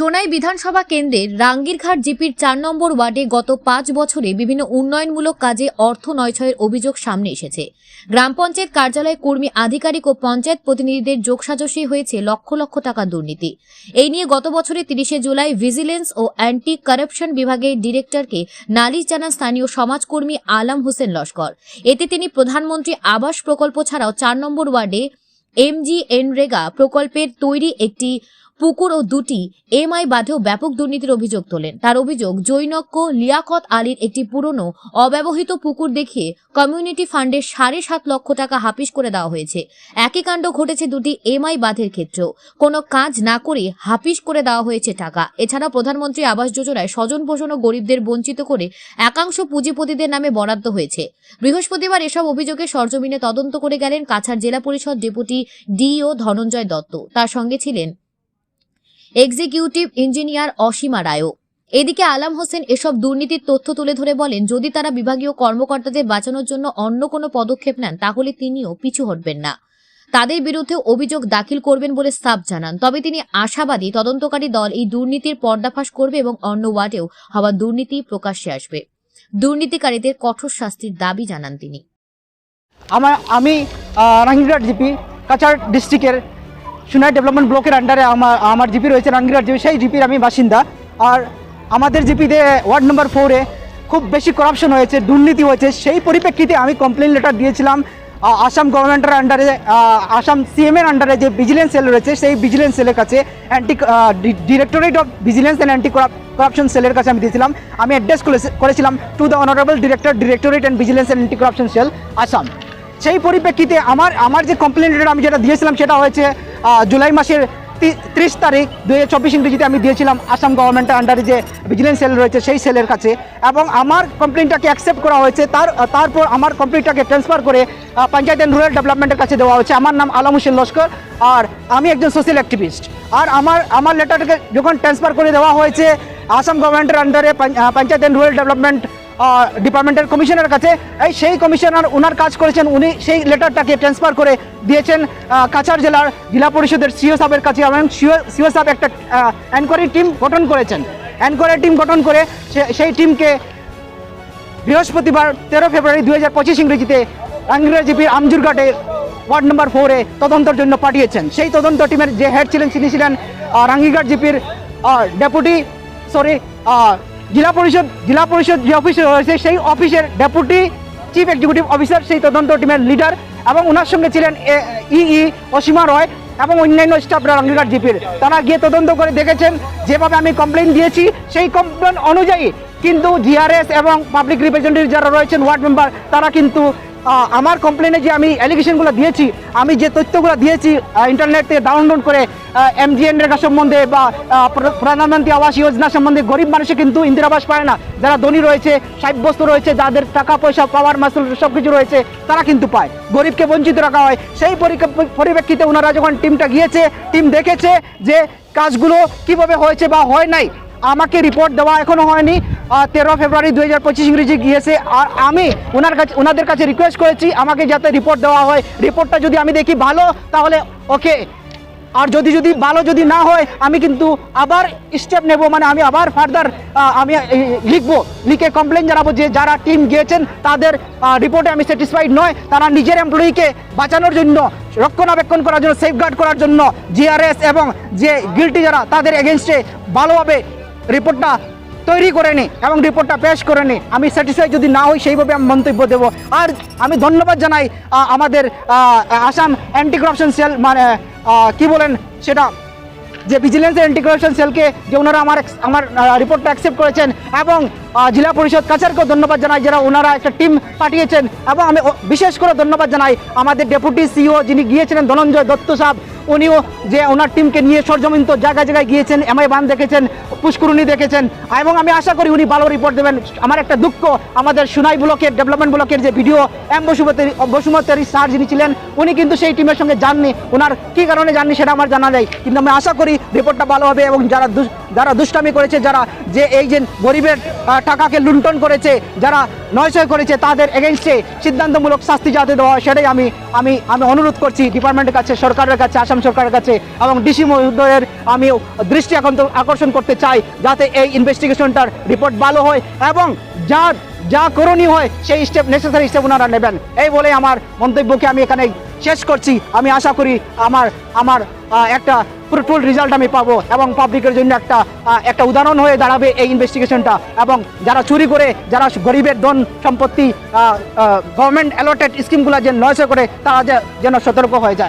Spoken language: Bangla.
সোনাই বিধানসভা কেন্দ্রের রাঙ্গিরঘাট জিপির চার নম্বর ওয়ার্ডে গত পাঁচ বছরে বিভিন্ন উন্নয়নমূলক কাজে অর্থ নয়ছয়ের অভিযোগ সামনে এসেছে। গ্রাম পঞ্চায়েত কার্যালয়ে কর্মী আধিকারিক ও পঞ্চায়েত প্রতিনিধিদের যোগসাজশে হয়েছে লক্ষ লক্ষ টাকা দুর্নীতি। এই নিয়ে গত বছরের তিরিশে জুলাই ভিজিলেন্স ও অ্যান্টি কারাপশন বিভাগের ডিরেক্টরকে নালিশ জানান স্থানীয় সমাজকর্মী আলম হোসেন লস্কর। এতে তিনি প্রধানমন্ত্রী আবাস প্রকল্প ছাড়াও চার নম্বর ওয়ার্ডে এমজি এনরেগা প্রকল্পের তৈরি একটি পুকুর ও দুটি এমআই বাঁধেও ব্যাপক দুর্নীতির অভিযোগ তোলেন। তার অভিযোগ, জৈনক্য লিয়াকত আলীর একটি পুরনো, অব্যবহৃত পুকুর দেখিয়ে কমিউনিটি ফান্ডে সাড়ে সাত লক্ষ টাকা হাপিস করে দেওয়া হয়েছে। একই কাণ্ড ঘটেছে দুটি এমআই বাঁধের ক্ষেত্রেও। কোনো কাজ না করে হাপিস করে দেওয়া হয়েছে টাকা। এছাড়া প্রধানমন্ত্রী আবাস যোজনায় স্বজন পোষণ ও গরিবদের বঞ্চিত করে একাংশ পুঁজিপতিদের নামে বরাদ্দ হয়েছে। বৃহস্পতিবার এসব অভিযোগে সরজমিনে তদন্ত করে গেলেন কাছাড় জেলা পরিষদ ডেপুটি ডিও ধনঞ্জয় দত্ত। তার সঙ্গে ছিলেন এক্সিকিউটিভ ইঞ্জিনিয়ার অসীমা রায়ও। এদিকে আলাম হোসেন এসব দুর্নীতির তথ্য তুলে ধরে বলেন যদি তারা বিভাগীয় কর্মকর্তাদের বাঁচানোর জন্য অন্য কোনো পদক্ষেপ নেন তাহলে তিনিও পিছু হটবেন না। তাদের বিরুদ্ধে অভিযোগ দাখিল করবেন বলে সাফ জানান। তবে তিনি আশাবাদী তদন্তকারী দল এই দুর্নীতির পর্দাফাশ করবে এবং অন্য ওয়ার্ডেও হওয়া দুর্নীতি প্রকাশ্যে আসবে। দুর্নীতিকারীদের কঠোর শাস্তির দাবি জানান তিনি। আমার আমি আহ, রাঙ্গিরহাট জিপি কাছাড় ডিস্ট্রিক্টের সুনাই ডেভেলপমেন্ট ব্লকের আন্ডারে আমার আমার জিপি রয়েছে রাঙ্গিরহাট জিপি সেই জিপির আমি বাসিন্দা। আর আমাদের জিপিতে ওয়ার্ড নম্বর ফোরে খুব বেশি করাপশন হয়েছে, দুর্নীতি হয়েছে, সেই পরিপ্রেক্ষিতে আমি কমপ্লেন লেটার দিয়েছিলাম আসাম গভর্নমেন্টের আন্ডারে আসাম সিএমের আন্ডারে যে ভিজিলেন্স সেল রয়েছে, সেই ভিজিলেন্স সেলের কাছে anti directorate of vigilance and anti corruption সেলের কাছে আমি দিয়েছিলাম। আমি অ্যাড্রেস করেছিলাম to the honourable director directorate and vigilance and anti corruption cell Assam সেই পরিপ্রেক্ষিতে আমার আমার যে কমপ্লেন লেটার আমি যেটা দিয়েছিলাম, সেটা হয়েছে জুলাই মাসের ত্রিশ তারিখ দু হাজার চব্বিশ ইংরেজিতে আমি দিয়েছিলাম, আসাম গভর্নমেন্টের আন্ডারে যে ভিজিলেন্স সেল রয়েছে, সেই সেলের কাছে। এবং আমার কমপ্লেনটাকে অ্যাকসেপ্ট করা হয়েছে, তার তারপর আমার কমপ্লেনটাকে ট্রান্সফার করে পঞ্চায়েত অ্যান্ড রুরাল ডেভেলপমেন্টের কাছে দেওয়া হয়েছে। আমার নাম আলম হোসেন লস্কর, আর আমি একজন সোশ্যাল অ্যাক্টিভিস্ট আর আমার আমার লেটারটাকে যখন ট্রান্সফার করে দেওয়া হয়েছে, আসাম গভর্নমেন্টের আন্ডারে পঞ্চায়েত অ্যান্ড রুরাল ডেভেলপমেন্ট ডিপার্টমেন্টের কমিশনের কাছে। এই সেই কমিশনার ওনার কাজ করেছেন, উনি সেই লেটারটাকে ট্রান্সফার করে দিয়েছেন কাছাড় জেলার জেলা পরিষদের সিও সাহেবের কাছে এবং সিও সাহেব একটা এনকোয়ারি টিম গঠন করেছেন। এনকোয়ারি টিম গঠন করে সেই টিমকে বৃহস্পতিবার তেরো ফেব্রুয়ারি দুই হাজার পঁচিশ ইংরেজিতে আঙ্গিরাজিপির আমজুরঘাটে ওয়ার্ড নম্বর ফোরে তদন্তের জন্য পাঠিয়েছেন। সেই তদন্ত টিমের যে হেড ছিলেন, তিনি ছিলেন রাঙ্গিঘাট জিপির ডেপুটি সরি জেলা পরিষদ জেলা পরিষদ যে অফিস রয়েছে সেই অফিসের ডেপুটি চিফ এক্সিকিউটিভ অফিসার সেই তদন্ত টিমের লিডার এবং ওনার সঙ্গে ছিলেন ইই অসীমা রয় এবং অন্যান্য স্টাফরা রাঙ্গিঘাট জিপির, তারা গিয়ে তদন্ত করে দেখেছেন, যেভাবে আমি কমপ্লেন দিয়েছি, সেই কমপ্লেন অনুযায়ী কিন্তু জিআরএস এবং পাবলিক রিপ্রেজেন্টেটিভ যারা রয়েছেন ওয়ার্ড মেম্বার তারা কিন্তু আমার কমপ্লেনে যে আমি অ্যালিগেশনগুলো দিয়েছি, আমি যে তথ্যগুলো দিয়েছি ইন্টারনেট থেকে ডাউনলোড করে এমজিএন রেখা সম্বন্ধে বা প্রধানমন্ত্রী আবাস যোজনা সম্বন্ধে গরিব মানুষে কিন্তু ইন্দিরা আবাস পায় না। যারা ধনী রয়েছে, সাব্যস্ত রয়েছে, যাদের টাকা, পয়সা পাওয়ার মাসুল সব কিছু রয়েছে, তারা কিন্তু পায়। গরিবকে বঞ্চিত রাখা হয়। সেই পরিক- পরিপ্রেক্ষিতে ওনারা যখন টিমটা গিয়েছে টিম দেখেছে যে কাজগুলো কীভাবে হয়েছে বা হয় নাই আমাকে রিপোর্ট দেওয়া এখনও হয়নি। তেরো ফেব্রুয়ারি দু হাজার পঁচিশ ইংরেজি গিয়েছে। আর আমি ওনার কাছে ওনাদের কাছে রিকোয়েস্ট করেছি আমাকে যাতে রিপোর্ট দেওয়া হয়। রিপোর্টটা যদি আমি দেখি ভালো, তাহলে ওকে আর যদি যদি ভালো যদি না হয়, আমি কিন্তু আবার স্টেপ নেব। মানে আমি আবার ফার্দার আমি লিখব। লিখে কমপ্লেন জানাব যে যারা টিম গিয়েছেন, তাদের রিপোর্টে আমি স্যাটিসফাইড নয়। তারা নিজের এমপ্লয়িকে বাঁচানোর জন্য, রক্ষণাবেক্ষণ করার জন্য সেফগার্ড করার জন্য জিআরএস এবং যে গিল্টি যারা, তাদের এগেনস্টে ভালোভাবে রিপোর্টটা তৈরি করে নি এবং রিপোর্টটা পেশ করে নি। আমি স্যাটিসফাই যদি না হই, সেইভাবে আমি মন্তব্য দেবো। আর আমি ধন্যবাদ জানাই আমাদের আসাম অ্যান্টি করাপশন সেল মানে কী বলেন সেটা, যে ভিজিলেন্সের অ্যান্টি করাপশন সেলকে যে ওনারা আমার আমার রিপোর্টটা অ্যাকসেপ্ট করেছেন এবং জেলা পরিষদ কাছারকেও ধন্যবাদ জানাই যারা ওনারা একটা টিম পাঠিয়েছেন এবং আমি বিশেষ করে ধন্যবাদ জানাই আমাদের ডেপুটি সিও যিনি গিয়েছিলেন ধনঞ্জয় দত্ত সাহেব, উনিও যে ওনার টিমকে নিয়ে সরজমিন তো জায়গায় জায়গায় গিয়েছেন, এমআই বান দেখেছেন, পুষ্করণী দেখেছেন, এবং আমি আশা করি উনি ভালো রিপোর্ট দেবেন। আমার একটা দুঃখ, আমাদের সুনাই ব্লকের ডেভেলপমেন্ট ব্লকের যে BDO, M Basumati Basumatary sir যিনি ছিলেন, উনি কিন্তু সেই টিমের সঙ্গে যাননি। ওনার কী কারণে যাননি সেটা আমার জানা নেই। কিন্তু আমি আশা করি রিপোর্টটা ভালো হবে এবং যারা যারা দুষ্টামি করেছে, যারা যে এই যে গরিবের টাকাকে লুণ্ঠন করেছে, যারা নয়শয় করেছে, তাদের এগেনস্টে সিদ্ধান্তমূলক শাস্তি যাতে দেওয়া হয়, সেটাই আমি আমি আমি অনুরোধ করছি ডিপার্টমেন্টের কাছে, সরকারের কাছে, আসাম সরকারের কাছে, এবং ডিসি মহোদয়ের আমি দৃষ্টি আকর্ষণ- আকর্ষণ করতে চাই, যাতে এই ইনভেস্টিগেশনটার রিপোর্ট ভালো হয়, এবং যা যা করণীয় হয়, সেই স্টেপ নেসেসারি স্টেপ ওনারা নেবেন। এই বলে আমার মন্তব্যকে আমি এখানে শেষ করছি। আমি আশা করি আমার আমার একটা ফ্রুটফুল রেজাল্ট আমি পাবো এবং পাবলিকের জন্য একটা একটা উদাহরণ হয়ে দাঁড়াবে এই ইনভেস্টিগেশনটা এবং যারা চুরি করে, যারা গরিবের ধন সম্পত্তি গভর্নমেন্ট অ্যালোটেড স্কিমগুলো যে নয়সে করে, তারা যেন সতর্ক হয়ে যায়।